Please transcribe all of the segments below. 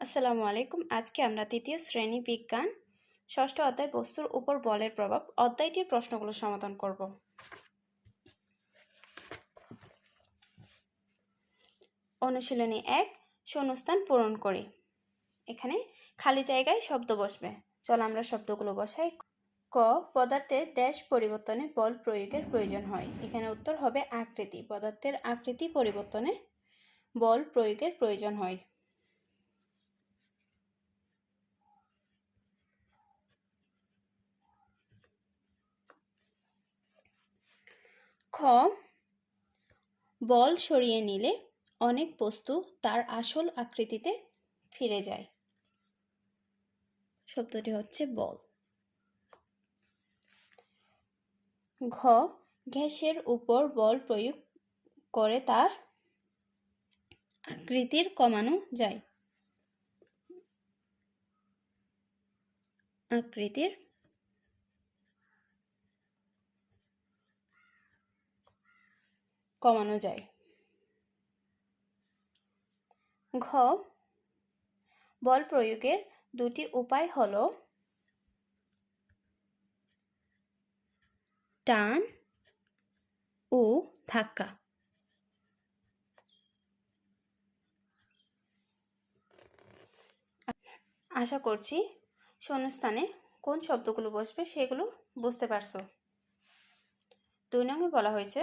আসসালামু আলাইকুম। আজকে আমরা তৃতীয় শ্রেণি বিজ্ঞান, ষষ্ঠ অধ্যায় বস্তুর উপর বলের প্রভাব অধ্যায়টির প্রশ্নগুলো সমাধান করব। অনুশীলনী এক, শূন্যস্থান পূরণ করি। এখানে খালি জায়গায় শব্দ বসবে। চল আমরা শব্দগুলো বসাই। ক, পদার্থের দেশ পরিবর্তনে বল প্রয়োগের প্রয়োজন হয়। এখানে উত্তর হবে আকৃতি। পদার্থের আকৃতি পরিবর্তনে বল প্রয়োগের প্রয়োজন হয়। খ, বল সরিয়ে নিলে অনেক বস্তু তার আসল আকৃতিতে ফিরে যায়। শব্দটি হচ্ছে বল। ঘ, গ্যাসের উপর বল প্রয়োগ করে তার আকৃতির কমানো যায়। আকৃতির কমানো যায়। ঘ, বল প্রয়োগের দুটি উপায় হল টান ও ধাক্কা। আশা করছি শূন্যস্থানে কোন শব্দগুলো বসবে সেগুলো বুঝতে পারছ। দুই নঙ্গে বলা হয়েছে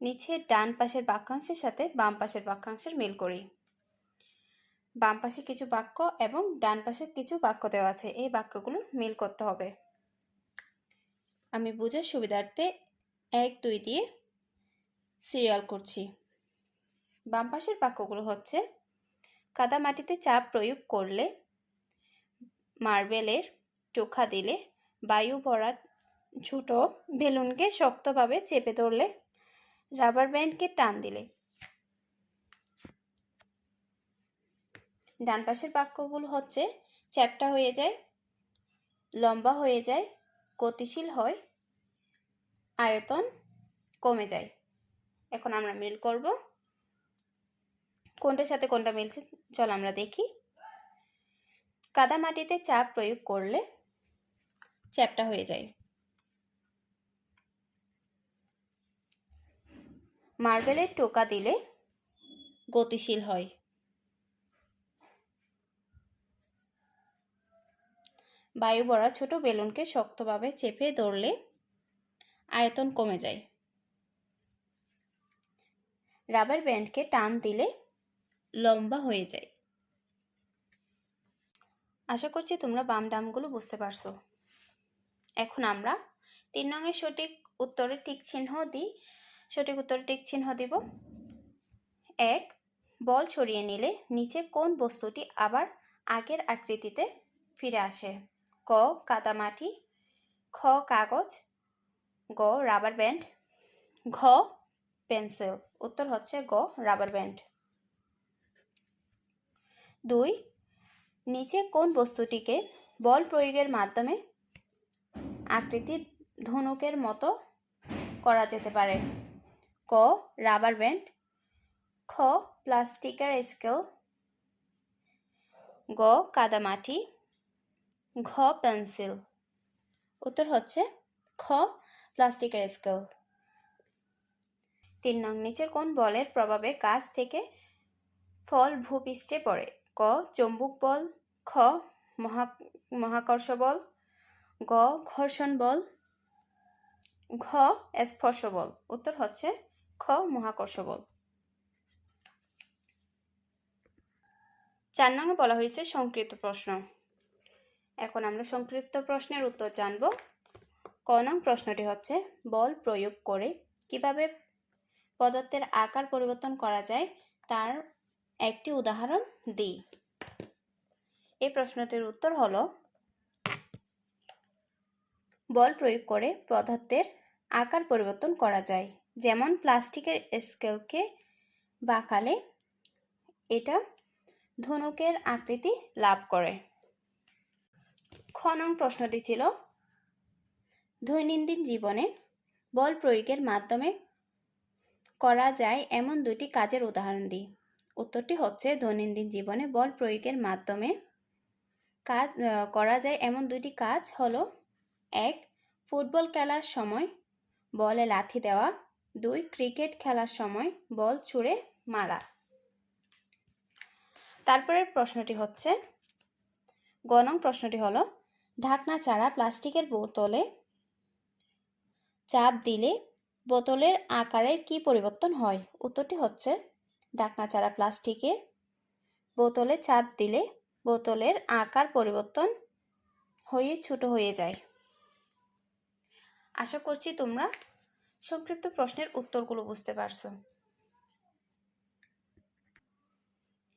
নিচে ডান পাশের বাক্যাংশের সাথে বাম পাশের বাক্যাংশের মিল করি। বাম পাশে কিছু বাক্য এবং ডান পাশে কিছু বাক্য দেওয়া আছে। এই বাক্যগুলো মিল করতে হবে। আমি বুঝার সুবিধার্থে এক, দুই দিয়ে সিরিয়াল করছি। বাম পাশের বাক্যগুলো হচ্ছে, কাদা মাটিতে চাপ প্রয়োগ করলে মার্বেলের টোখা দিলে বায়ু ভরা ছোট বেলুনকে শক্তভাবে চেপে ধরলে রাবার ব্যান্ডকে টান দিলে। ডান পাশের বাক্যগুলো হচ্ছে, চ্যাপটা হয়ে যায়, লম্বা হয়ে যায়, গতিশীল হয়, আয়তন কমে যায়। এখন আমরা মিল করব। কোনটার সাথে কোনটা মিলছে, চল আমরা দেখি। কাদা মাটিতে চাপ প্রয়োগ করলে চ্যাপটা হয়ে যায়। মার্বেলের টোকা দিলে গতিশীল হয়। বায়ু ভরা ছোট বেলুনকে শক্তভাবে চেপে ধরলে আয়তন কমে যায়। রাবার ব্যান্ডকে টান দিলে লম্বা হয়ে যায়। আশা করছি তোমরা বাম ডামগুলো বুঝতে পারছ। এখন আমরা তিন নঙের সঠিক উত্তরে টিক চিহ্ন দিই। সঠিক উত্তরে টিক চিহ্ন দিব। এক, বল সরিয়ে নিলে নিচে কোন বস্তুটি আবার আগের আকৃতিতে ফিরে আসে? ক, কাদামাটি। খ, কাগজ। গ, রাবার ব্যান্ড। ঘ, পেন্সিল। উত্তর হচ্ছে গ, রাবার ব্যান্ড। দুই, নিচে কোন বস্তুটিকে বল প্রয়োগের মাধ্যমে আকৃতি ধনুকের মতো করা যেতে পারে? ক রাবার ব্যান্ড খ প্লাস্টিকের স্কেল গ, কাদামাটি, ঘ পেন্সিল উত্তর হচ্ছে খ প্লাস্টিকের স্কেল তিন নং নিচের কোন বলের প্রভাবে গাছ থেকে ফল ভূপৃষ্ঠে পড়ে? ক, চম্বুক বল, খ, মহা, মহাকর্ষ বল, গ, ঘর্ষণ বল, ঘ, স্পর্শ বল। উত্তর হচ্ছে খ মহাকর্ষ বল চার নঙে বলা হয়েছে সংক্ষিপ্ত প্রশ্ন। এখন আমরা সংক্ষিপ্ত প্রশ্নের উত্তর জানব। ক নং প্রশ্নটি হচ্ছে, বল প্রয়োগ করে কীভাবে পদার্থের আকার পরিবর্তন করা যায় তার একটি উদাহরণ দিই। এই প্রশ্নটির উত্তর হল, বল প্রয়োগ করে পদার্থের আকার পরিবর্তন করা যায়। যেমন প্লাস্টিকের স্কেলকে বাঁকালে এটা ধনুকের আকৃতি লাভ করে। খ নং প্রশ্নটি ছিল, দৈনন্দিন জীবনে বল প্রয়োগের মাধ্যমে করা যায় এমন দুটি কাজের উদাহরণ দিই। উত্তরটি হচ্ছে, দৈনন্দিন জীবনে বল প্রয়োগের মাধ্যমে কাজ করা যায় এমন দুইটি কাজ হলো, এক, ফুটবল খেলার সময় বলে লাথি দেওয়া দুই ক্রিকেট খেলার সময় বল ছুঁড়ে মারা। তারপরের প্রশ্নটি হচ্ছে, গণং প্রশ্নটি হলো, ঢাকনা ছাড়া প্লাস্টিকের বোতলে চাপ দিলে বোতলের আকারের কি পরিবর্তন হয়? উত্তরটি হচ্ছে, ঢাকনা ছাড়া প্লাস্টিকের বোতলে চাপ দিলে বোতলের আকার পরিবর্তন হয়ে, ছোট হয়ে যায়। আশা করছি তোমরা সংক্ষিপ্ত প্রশ্নের উত্তরগুলো বুঝতে পারছ।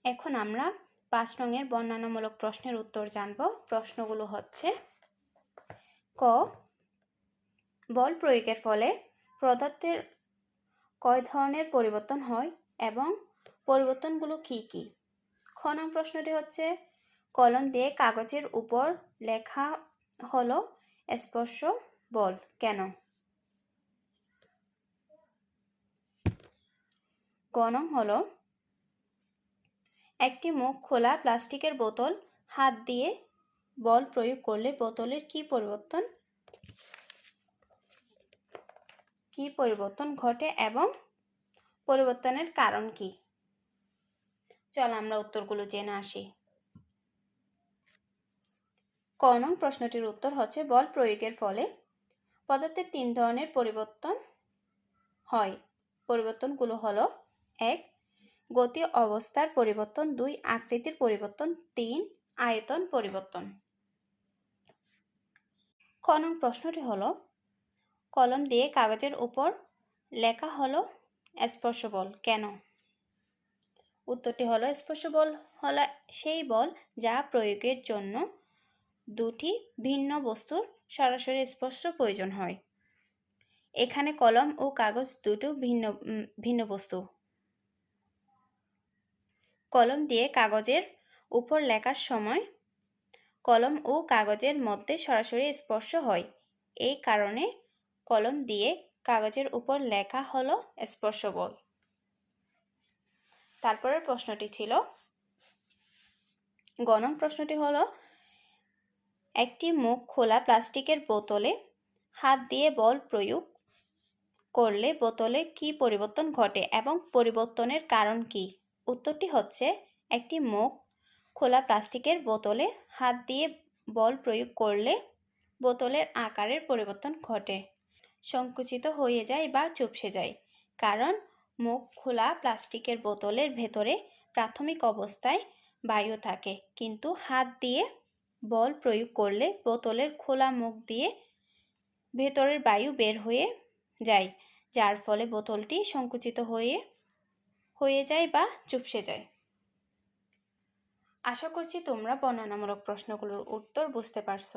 এখন আমরা পাঁচ রঙের বর্ণনামূলক প্রশ্নের উত্তর জানব। প্রশ্নগুলো হচ্ছে, ক, বল প্রয়োগের ফলে পদার্থের কয় ধরনের পরিবর্তন হয় এবং পরিবর্তনগুলো কি কি? খ নং প্রশ্নটি হচ্ছে, কলম দিয়ে কাগজের উপর লেখা হলো স্পর্শ বল। কেন? গণম হল একটি মুখ খোলা প্লাস্টিকের বোতল, হাত দিয়ে বল প্রয়োগ করলে বোতলের কি পরিবর্তন? কি পরিবর্তন ঘটে এবং পরিবর্তনের কারণ কি? চল আমরা উত্তরগুলো জেনে আসি। ক নং প্রশ্নটির উত্তর হচ্ছে বল প্রয়োগের ফলে পদার্থের তিন ধরনের পরিবর্তন হয়। পরিবর্তনগুলো হলো এক, গতি অবস্থার পরিবর্তন। দুই, আকৃতির পরিবর্তন। তিন, আয়তন পরিবর্তন। ক নং প্রশ্নটি হলো, কলম দিয়ে কাগজের উপর লেখা হলো স্পর্শ বল কেন? উত্তরটি হলো স্পর্শ বল হলো সেই বল যা প্রয়োগের জন্য দুটি ভিন্ন বস্তুর সরাসরি স্পর্শ প্রয়োজন হয়। এখানে কলম ও কাগজ দুটো ভিন্ন ভিন্ন বস্তু। কলম দিয়ে কাগজের উপর লেখার সময় কলম ও কাগজের মধ্যে সরাসরি স্পর্শ হয়। এই কারণে কলম দিয়ে কাগজের উপর লেখা হলো স্পর্শ বল তারপরের প্রশ্নটি ছিল, গণন প্রশ্নটি হলো, একটি মুখ খোলা প্লাস্টিকের বোতলে হাত দিয়ে বল প্রয়োগ করলে বোতলে কি পরিবর্তন ঘটে এবং পরিবর্তনের কারণ কি? উত্তরটি হচ্ছে একটি মুখ খোলা প্লাস্টিকের বোতলে হাত দিয়ে বল প্রয়োগ করলে বোতলের আকারের পরিবর্তন ঘটে, সংকুচিত হয়ে যায় বা চুপসে যায়। কারণ মুখ খোলা প্লাস্টিকের বোতলের ভেতরে প্রাথমিক অবস্থায় বায়ু থাকে, কিন্তু হাত দিয়ে বল প্রয়োগ করলে বোতলের খোলা মুখ দিয়ে ভেতরের বায়ু বের হয়ে যায়, যার ফলে বোতলটি সংকুচিত হয়ে হয়ে যায় বা চুপসে যায়? আশা করছি তোমরা বর্ণনামূলক প্রশ্নগুলোর উত্তর বুঝতে পারছ।